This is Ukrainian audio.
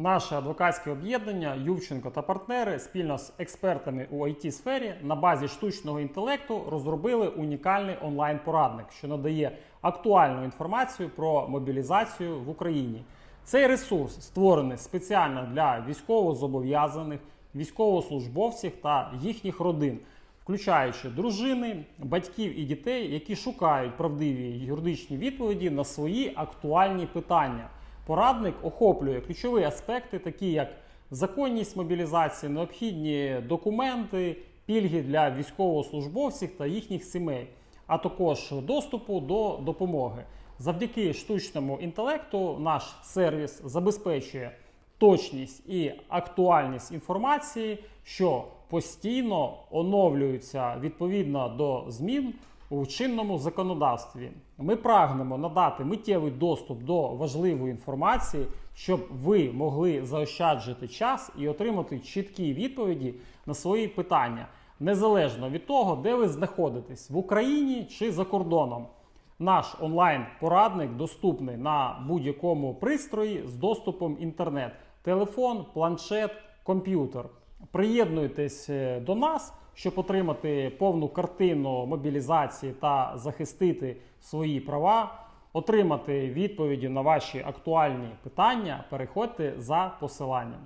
Наше адвокатське об'єднання Ювченко та партнери спільно з експертами у it сфері на базі штучного інтелекту розробили унікальний онлайн-порадник, що надає актуальну інформацію про мобілізацію в Україні. Цей ресурс створений спеціально для військовозобов'язаних, військовослужбовців та їхніх родин, включаючи дружини, батьків і дітей, які шукають правдиві юридичні відповіді на свої актуальні питання. Порадник охоплює ключові аспекти, такі як законність мобілізації, необхідні документи, пільги для військовослужбовців та їхніх сімей, а також доступу до допомоги. Завдяки штучному інтелекту наш сервіс забезпечує точність і актуальність інформації, що постійно оновлюються відповідно до змін у чинному законодавстві. Ми прагнемо надати миттєвий доступ до важливої інформації, щоб ви могли заощаджити час і отримати чіткі відповіді на свої питання, незалежно від того, де ви знаходитесь в Україні чи за кордоном. Наш онлайн-порадник доступний на будь-якому пристрої з доступом інтернет, телефон, планшет, комп'ютер. Приєднуйтесь е, до нас, щоб отримати повну картину мобілізації та захистити свої права, отримати відповіді на ваші актуальні питання. Переходьте за посиланням.